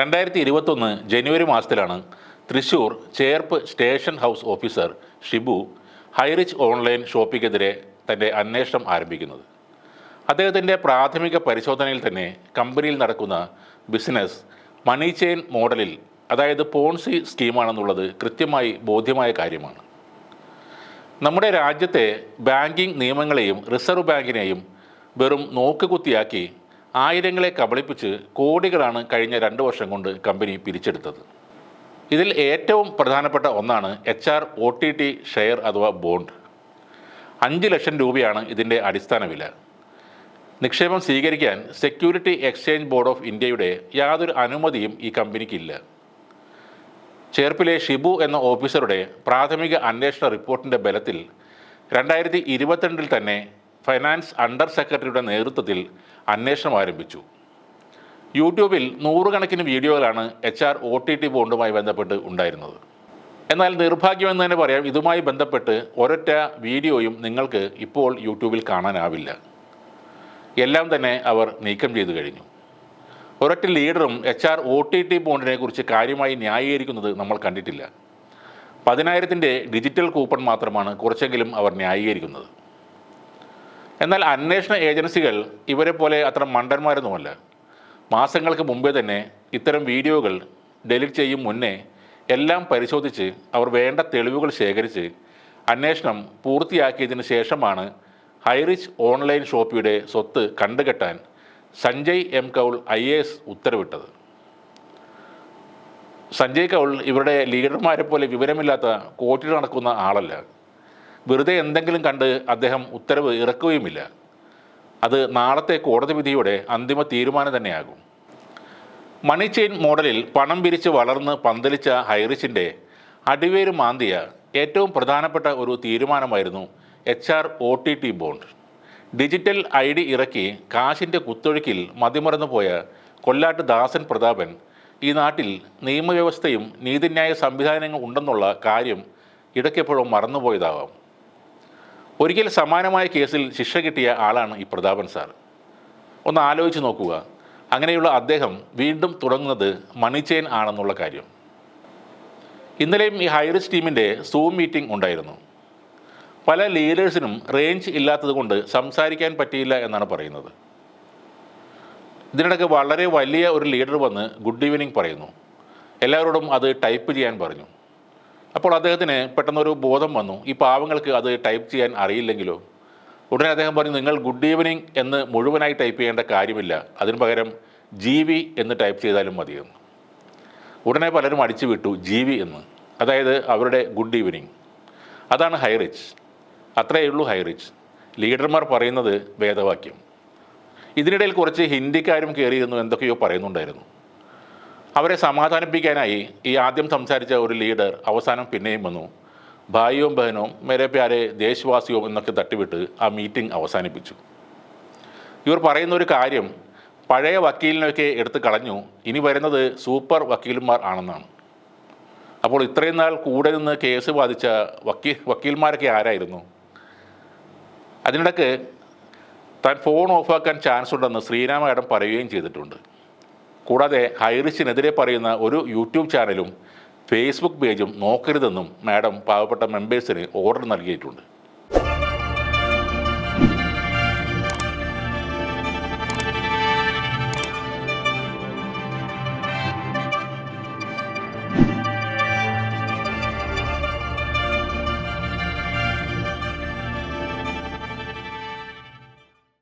രണ്ടായിരത്തി ഇരുപത്തൊന്ന് ജനുവരി മാസത്തിലാണ് Thrissur Cherpu station house officer Shibu Highrich online ഷോപ്പിക്കെതിരെ തന്റെ അന്വേഷണം ആരംഭിക്കുന്നത്. അദ്ദേഹത്തിന്റെ പ്രാഥമിക പരിശോധനയിൽ തന്നെ കമ്പനിയിൽ നടക്കുന്ന ബിസിനസ് മണി ചെയിൻ മോഡലിൽ അതായത് പോൺസി സ്കീമാണെന്നുള്ളത് കൃത്യമായി ബോധ്യമായ കാര്യമാണ്. നമ്മുടെ രാജ്യത്തെ ബാങ്കിംഗ് നിയമങ്ങളെയും റിസർവ് ബാങ്കിനെയും വെറും നോക്കുകുത്തിയാക്കി ആയിരങ്ങളെ കബളിപ്പിച്ച് കോടികളാണ് കഴിഞ്ഞ രണ്ട് വർഷം കൊണ്ട് കമ്പനി പിരിച്ചെടുത്തത്. ഇതിൽ ഏറ്റവും പ്രധാനപ്പെട്ട ഒന്നാണ് H R O T T share അഥവാ ബോണ്ട്. അഞ്ച് ലക്ഷം രൂപയാണ് ഇതിന്റെ അടിസ്ഥാന വില. നിക്ഷേപം സ്വീകരിക്കാൻ സെക്യൂരിറ്റി എക്സ്ചേഞ്ച് ബോർഡ് ഓഫ് ഇന്ത്യയുടെ യാതൊരു അനുമതിയും ഈ കമ്പനിക്കില്ല. ചേർപ്പിലെ ഷിബു എന്ന ഓഫീസറുടെ പ്രാഥമിക അന്വേഷണ റിപ്പോർട്ടിന്റെ ബലത്തിൽ രണ്ടായിരത്തി ഇരുപത്തിരണ്ടിൽ തന്നെ ഫൈനാൻസ് അണ്ടർ സെക്രട്ടറിയുടെ നേതൃത്വത്തിൽ അന്വേഷണം ആരംഭിച്ചു. യൂട്യൂബിൽ നൂറുകണക്കിന് വീഡിയോകളാണ് H R O T T ബോണ്ടുമായി ബന്ധപ്പെട്ട് ഉണ്ടായിരുന്നത്. എന്നാൽ നിർഭാഗ്യമെന്ന് തന്നെ പറയാം ഇതുമായി ബന്ധപ്പെട്ട് ഒരൊറ്റ വീഡിയോയും നിങ്ങൾക്ക് ഇപ്പോൾ യൂട്യൂബിൽ കാണാനാവില്ല. എല്ലാം തന്നെ അവർ നീക്കം ചെയ്തു കഴിഞ്ഞു. ഒരൊറ്റ ലീഡറും H R O T T ബോണ്ടിനെ കുറിച്ച് കാര്യമായി ന്യായീകരിക്കുന്നത് നമ്മൾ കണ്ടിട്ടില്ല. പതിനായിരത്തിന്റെ ഡിജിറ്റൽ കൂപ്പൺ മാത്രമാണ് കുറച്ചെങ്കിലും അവർ ന്യായീകരിക്കുന്നത്. എന്നാൽ അന്വേഷണ ഏജൻസികൾ ഇവരെ പോലെ അത്ര മണ്ടന്മാരൊന്നുമല്ല. മാസങ്ങൾക്ക് മുമ്പേ തന്നെ ഇത്തരം വീഡിയോകൾ ഡെലിറ്റ് ചെയ്യും മുന്നേ എല്ലാം പരിശോധിച്ച് അവർ വേണ്ട തെളിവുകൾ ശേഖരിച്ച് അന്വേഷണം പൂർത്തിയാക്കിയതിന് ശേഷമാണ് ഹൈറിച്ച് ഓൺലൈൻ ഷോപ്പിയുടെ സ്വത്ത് കണ്ടുകെട്ടാൻ Sanjay M Kaul I A S ഉത്തരവിട്ടത്. സഞ്ജയ് കൗൾ ഇവരുടെ ലീഡർമാരെ പോലെ വിവരമില്ലാത്ത കോട്ടിൽ നടക്കുന്ന ആളല്ല. വെറുതെ എന്തെങ്കിലും കണ്ട് അദ്ദേഹം ഉത്തരവ് ഇറക്കുകയുമില്ല. അത് നാളത്തെ കോടതി വിധിയുടെ അന്തിമ തീരുമാനം തന്നെയാകും. മണി ചെയിൻ മോഡലിൽ പണം പിരിച്ച് വളർന്ന് പന്തലിച്ച ഹൈറിച്ചിന്റെ അടിവേര് മാന്തിയ ഏറ്റവും പ്രധാനപ്പെട്ട ഒരു തീരുമാനമായിരുന്നു H R O T T bond. Digital I D ഇറക്കി കാശിന്റെ കുത്തൊഴുക്കിൽ മതിമറന്നു പോയ കൊല്ലാട്ട് ദാസൻ പ്രതാപൻ ഈ നാട്ടിൽ നിയമവ്യവസ്ഥയും നീതിന്യായ സംവിധാനങ്ങളും ഉണ്ടെന്നുള്ള കാര്യം ഇടയ്ക്കെപ്പോഴും മറന്നുപോയതാവാം. ഒരിക്കൽ സമാനമായ കേസിൽ ശിക്ഷ കിട്ടിയ ആളാണ് ഈ പ്രതാപൻ സാർ. ഒന്ന് ആലോചിച്ച് നോക്കുക. അങ്ങനെയുള്ള അദ്ദേഹം വീണ്ടും തുടങ്ങുന്നത് മണിച്ചേൻ ആണെന്നുള്ള കാര്യം. ഇന്നലെയും ഈ ഹൈറിസ് ടീമിന്റെ സൂം മീറ്റിംഗ് ഉണ്ടായിരുന്നു. പല ലീഡേഴ്സിനും റേഞ്ച് ഇല്ലാത്തതുകൊണ്ട് സംസാരിക്കാൻ പറ്റിയില്ല എന്നാണ് പറയുന്നത്. ഇതിനിടയ്ക്ക് വളരെ വലിയ ഒരു ലീഡർ വന്ന് ഗുഡ് ഈവനിങ് പറയുന്നു. എല്ലാവരോടും അത് ടൈപ്പ് ചെയ്യാൻ പറഞ്ഞു. അപ്പോൾ അദ്ദേഹത്തിന് പെട്ടെന്നൊരു ബോധം വന്നു. ഈ പാവങ്ങൾക്ക് അത് ടൈപ്പ് ചെയ്യാൻ അറിയില്ലെങ്കിലോ? ഉടനെ അദ്ദേഹം പറഞ്ഞു നിങ്ങൾ ഗുഡ് ഈവനിങ് എന്ന് മുഴുവനായി ടൈപ്പ് ചെയ്യേണ്ട കാര്യമില്ല. അതിന് പകരം ജി വി എന്ന് ടൈപ്പ് ചെയ്താലും മതിയെന്ന്. ഉടനെ പലരും അടിച്ചു വിട്ടു ജി വി എന്ന്. അതായത് അവരുടെ ഗുഡ് ഈവനിങ് അതാണ് ഹൈറിച്ച് അത്രയേ ഉള്ളൂ ഹൈറിച്ച് ലീഡർമാർ പറയുന്നത് വേദവാക്യം. ഇതിനിടയിൽ കുറച്ച് ഹിന്ദിക്കാരും കയറിയിരുന്നു എന്തൊക്കെയോ പറയുന്നുണ്ടായിരുന്നു. അവരെ സമാധാനിപ്പിക്കാനായി ഈ ആദ്യം സംസാരിച്ച ഒരു ലീഡർ അവസാനം പിന്നെയും വന്നു. ഭായിയും ബഹനവും മേരെ പ്യാരെ ദേശവാസിയും എന്നൊക്കെ തട്ടിവിട്ട് ആ മീറ്റിംഗ് അവസാനിപ്പിച്ചു. ഇവർ പറയുന്ന ഒരു കാര്യം പഴയ വക്കീലിനൊക്കെ എടുത്ത് കളഞ്ഞു. ഇനി വരുന്നത് സൂപ്പർ വക്കീലന്മാർ ആണെന്നാണ്. അപ്പോൾ ഇത്രയും നാൾ കൂടെ നിന്ന് കേസ് ബാധിച്ച വക്കീൽ വക്കീൽമാരൊക്കെ ആരായിരുന്നു? അതിനിടക്ക് താൻ ഫോൺ ഓഫാക്കാൻ ചാൻസ് ഉണ്ടെന്ന് ശ്രീരാമ പറയുകയും ചെയ്തിട്ടുണ്ട്. കൂടാതെ ഹൈറിച്ചിനെതിരെ പറയുന്ന ഒരു യൂട്യൂബ് ചാനലും ഫേസ്ബുക്ക് പേജും നോക്കരുതെന്നും മാഡം പാവപ്പെട്ട മെമ്പേഴ്സിന് ഓർഡർ നൽകിയിട്ടുണ്ട്.